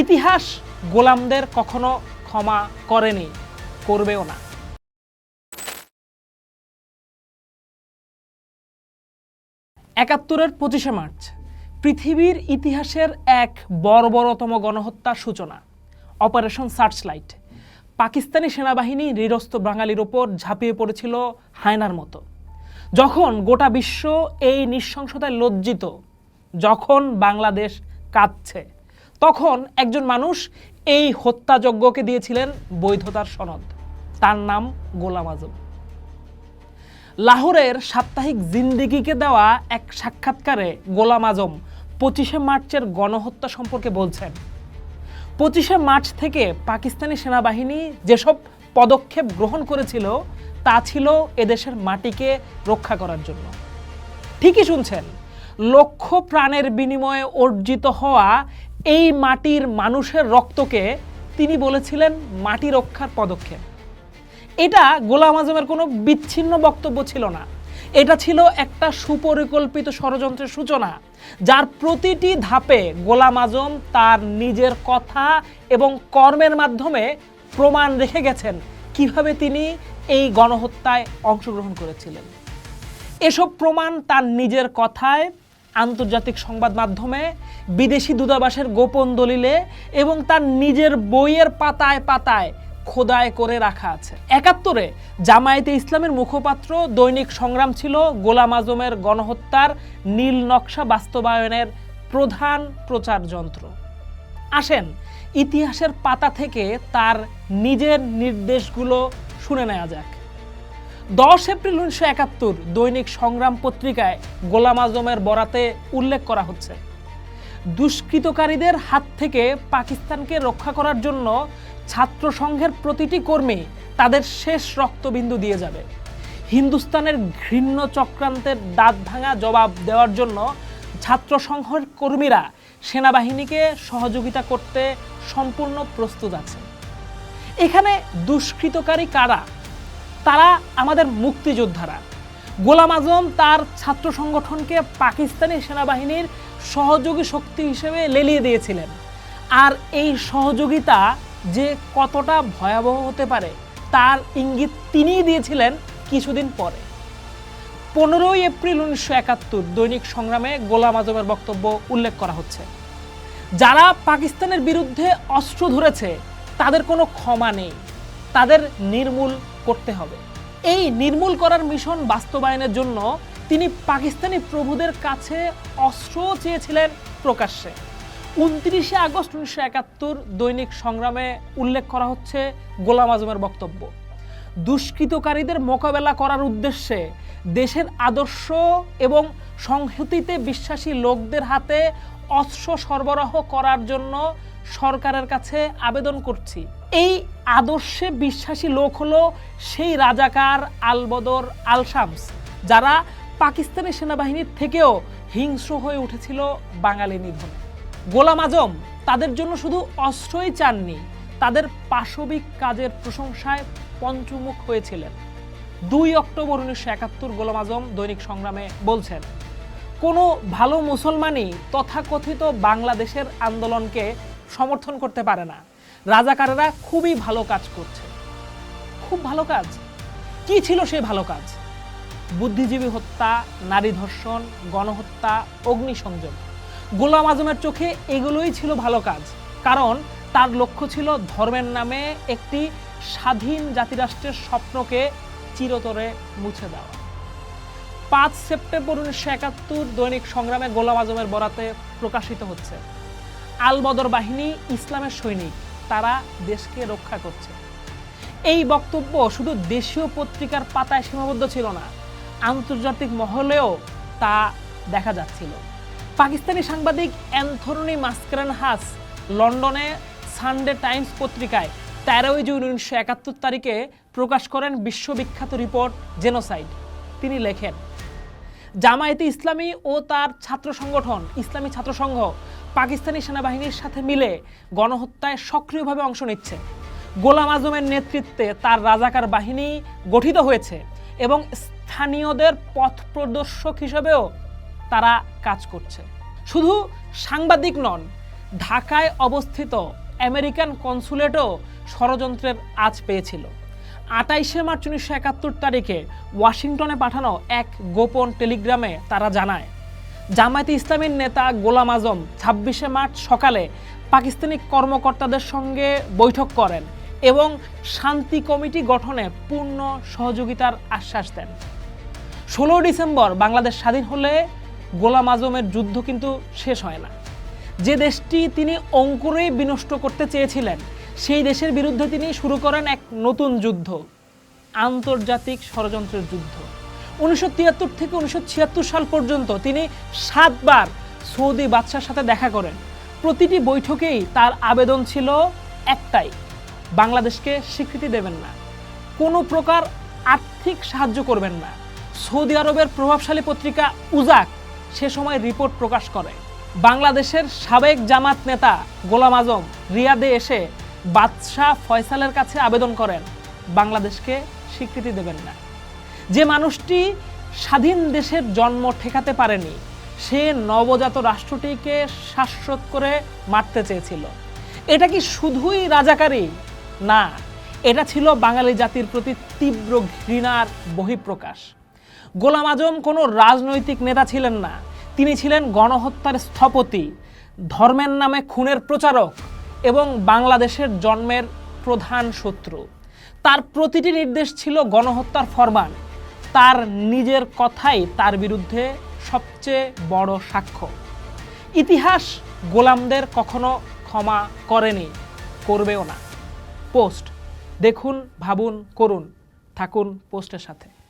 ইতিহাস গোলামদের কখনো ক্ষমা করেনি, করবেও না। একাত্তরের পঁচিশে মার্চ, পৃথিবীর ইতিহাসের এক বর্বরতম গণহত্যার সূচনা, অপারেশন সার্চলাইট। পাকিস্তানি সেনাবাহিনী নিরস্ত বাঙালির ওপর ঝাঁপিয়ে পড়েছিল হায়নার মতো। যখন গোটা বিশ্ব এই নৃশংসতায় লজ্জিত, যখন বাংলাদেশ কাঁদছে তখন একজন মানুষ এই হত্যাযজ্ঞকে দিয়েছিলেন বৈধতার সনদ। তার নাম গোলাম আজম। লাহোরের সাপ্তাহিক জিন্দিগিকে দেওয়া এক সাক্ষাৎকারে গোলাম আজম পঁচিশে মার্চের গণহত্যা সম্পর্কে বলছেন। পঁচিশে মার্চ থেকে পাকিস্তানি সেনাবাহিনী যেসব পদক্ষেপ গ্রহণ করেছিল, তা ছিল এদেশের মাটিকে রক্ষা করার জন্য। ঠিকই শুনছেন, লক্ষ প্রাণের বিনিময়ে অর্জিত হওয়া এই মাটির মানুষের রক্তকে তিনি বলেছিলেন মাটি রক্ষার পদক্ষেপ। এটা গোলাম আজমের কোনো বিচ্ছিন্ন বক্তব্য ছিল না। এটা ছিল একটা সুপরিকল্পিত ষড়যন্ত্রের সূচনা, যার প্রতিটি ধাপে গোলাম আজম তার নিজের কথা এবং কর্মের মাধ্যমে প্রমাণ রেখে গেছেন কীভাবে তিনি এই গণহত্যায় অংশগ্রহণ করেছিলেন। এসব প্রমাণ তার নিজের কথায়, আন্তর্জাতিক সংবাদ মাধ্যমে বিদেশি দূতাবাসের গোপন দলিলে এবং তার নিজের বইয়ের পাতায় পাতায় খোদায় করে রাখা আছে। একাত্তরে, জামায়াতে ইসলামের মুখপাত্র, দৈনিক সংগ্রাম ছিল গোলাম আজমের গণহত্যার নীল নকশা বাস্তবায়নের প্রধান প্রচার যন্ত্র। আসেন, ইতিহাসের পাতা থেকে তার নিজের নির্দেশগুলো শুনে নেওয়া যাক। দশ এপ্রিল উনিশশো একাত্তর দৈনিক সংগ্রাম পত্রিকায় গোলাম আজমের বরাতে উল্লেখ করা হচ্ছে। দুষ্কৃতকারীদের হাত থেকে পাকিস্তানকে রক্ষা করার জন্য ছাত্র সংঘের প্রতিটি কর্মী তাদের শেষ রক্তবিন্দু দিয়ে যাবে। হিন্দুস্তানের ঘৃণ্য চক্রান্তের দাঁত ভাঙা জবাব দেওয়ার জন্য ছাত্র সংঘের কর্মীরা সেনাবাহিনীকে সহযোগিতা করতে সম্পূর্ণ প্রস্তুত আছে। এখানে দুষ্কৃতকারী কারা? তারা আমাদের মুক্তিযোদ্ধারা। গোলাম আজম তার ছাত্র সংগঠনকে পাকিস্তানি সেনাবাহিনীর সহযোগী শক্তি হিসেবে লেলিয়ে দিয়েছিলেন। আর এই সহযোগিতা যে কতটা ভয়াবহ হতে পারে, তার ইঙ্গিত তিনিই দিয়েছিলেন কিছুদিন পরে। পনেরোই এপ্রিল উনিশশো একাত্তর দৈনিক সংগ্রামে গোলাম আজমের বক্তব্য উল্লেখ করা হচ্ছে। যারা পাকিস্তানের বিরুদ্ধে অস্ত্র ধরেছে, তাদের কোনো ক্ষমা নেই। তাদের নির্মূল করতে হবে। এই নির্মূল করার মিশন বাস্তবায়নের জন্য তিনি পাকিস্তানি প্রভুদের কাছে অস্ত্র চেয়েছিলেন প্রকাশ্যে। উনত্রিশে আগস্ট উনিশশো একাত্তর দৈনিক সংগ্রামে উল্লেখ করা হচ্ছে গোলাম আজমের বক্তব্য। দুষ্কৃতকারীদের মোকাবেলা করার উদ্দেশ্যে দেশের আদর্শ এবং সংহতিতে বিশ্বাসী লোকদের হাতে অস্ত্র সরবরাহ করার জন্য সরকারের কাছে আবেদন করছি। এই আদর্শে বিশ্বাসী লোক হলো সেই রাজাকার আলবদর আল শামস যারা পাকিস্তানি সেনাবাহিনীর থেকেও হিংস্র হয়ে উঠেছিল বাঙালি নিধনে। গোলাম আজম তাদের জন্য শুধু অস্ত্রই চাননি, তাদের পাশবিক কাজের প্রশংসায় পঞ্চমুখ হয়েছিলেন। দুই অক্টোবর উনিশশো একাত্তর গোলাম আজম দৈনিক সংগ্রামে বলছেন, কোনো ভালো মুসলমানই তথাকথিত বাংলাদেশের আন্দোলনকে সমর্থন করতে পারে না। রাজাকারেরা খুবই ভালো কাজ করছে। খুব ভালো কাজ? কি ছিল সে ভালো কাজ? বুদ্ধিজীবী হত্যা, নারী ধর্ষণ, গণহত্যা, অগ্নিসংযোগ। গোলাম আজমের চোখে এগুলোই ছিল ভালো কাজ, কারণ তার লক্ষ্য ছিল ধর্মের নামে একটি স্বাধীন জাতিরাষ্ট্রের স্বপ্নকে চিরতরে মুছে দেওয়া। পাঁচ সেপ্টেম্বর উনিশশো একাত্তর দৈনিক সংগ্রামে গোলাম আজমের বরাতে প্রকাশিত হচ্ছে। আল বদর বাহিনী ইসলামের সৈনিক, তারা দেশকে রক্ষা করছে। এই বক্তব্য শুধু দেশীয় পত্রিকার পাতায় সীমাবদ্ধ ছিল না আন্তর্জাতিক মহলেও তা দেখা যাচ্ছিল। পাকিস্তানি সাংবাদিক অ্যান্থনি মাস্কারান হাস লন্ডনে সানডে টাইমস পত্রিকায় তেরোই জুন উনিশশো একাত্তর তারিখে প্রকাশ করেন বিশ্ববিখ্যাত রিপোর্ট জেনোসাইড। তিনি লেখেন, জামায়াতে ইসলামী ও তার ছাত্র সংগঠন, ইসলামী ছাত্র সংঘ, পাকিস্তানি সেনাবাহিনীর সাথে মিলে গণহত্যায় সক্রিয়ভাবে অংশ নিচ্ছে। গোলাম আজমের নেতৃত্বে তার রাজাকার বাহিনী গঠিত হয়েছে এবং স্থানীয়দের পথ প্রদর্শক হিসেবেও তারা কাজ করছে। শুধু সাংবাদিক নন, ঢাকায় অবস্থিত আমেরিকান কনসুলেটও ষড়যন্ত্রের আজ পেয়েছিল। আটাইশে মার্চ উনিশশো একাত্তর তারিখে ওয়াশিংটনে পাঠানো এক গোপন টেলিগ্রামে তারা জানায়, জামায়াতে ইসলামীর নেতা গোলাম আজম ছাব্বিশে মার্চ সকালে পাকিস্তানি কর্মকর্তাদের সঙ্গে বৈঠক করেন এবং শান্তি কমিটি গঠনে পূর্ণ সহযোগিতার আশ্বাস দেন। ষোলো ডিসেম্বর বাংলাদেশ স্বাধীন হলে গোলাম আজমের যুদ্ধ কিন্তু শেষ হয় না। যে দেশটি তিনি অঙ্কুরেই বিনষ্ট করতে চেয়েছিলেন, সেই দেশের বিরুদ্ধে তিনি শুরু করেন এক নতুন যুদ্ধ, আন্তর্জাতিক ষড়যন্ত্রের যুদ্ধ। উনিশশো তিয়াত্তর থেকে উনিশশো ছিয়াত্তর সাল পর্যন্ত তিনি সাতবার সৌদি বাদশার সাথে দেখা করেন। প্রতিটি বৈঠকেই তার আবেদন ছিল একটাই, বাংলাদেশকে স্বীকৃতি দেবেন না। কোনো প্রকার আর্থিক সাহায্য করবেন না। সৌদি আরবের প্রভাবশালী পত্রিকা উজাক সে সময় রিপোর্ট প্রকাশ করে। বাংলাদেশের সাবেক জামাত নেতা গোলাম আজম রিয়াদে এসে বাদশাহ ফয়সালের কাছে আবেদন করেন, বাংলাদেশকে স্বীকৃতি দেবেন না। যে মানুষটি স্বাধীন দেশের জন্ম ঠেকাতে পারেনি, সে নবজাত রাষ্ট্রটিকে শাশ্বত করে মারতে চেয়েছিল। এটা কি শুধুই রাজাকারী? না, এটা ছিল বাঙালি জাতির প্রতি তীব্র ঘৃণার বহিঃপ্রকাশ। গোলাম আজম কোনো রাজনৈতিক নেতা ছিলেন না। তিনি ছিলেন গণহত্যার স্থপতি, ধর্মের নামে খুনের প্রচারক এবং বাংলাদেশের জন্মের প্রধান শত্রু। তার প্রতিটি নির্দেশ ছিল গণহত্যার ফরমান। তার নিজের কথাই তার বিরুদ্ধে সবচেয়ে বড় সাক্ষ্য। ইতিহাস গোলামদের কখনো ক্ষমা করেনি, করবেও না। পোস্ট, দেখুন, ভাবুন, করুন, থাকুন পোস্টের সাথে।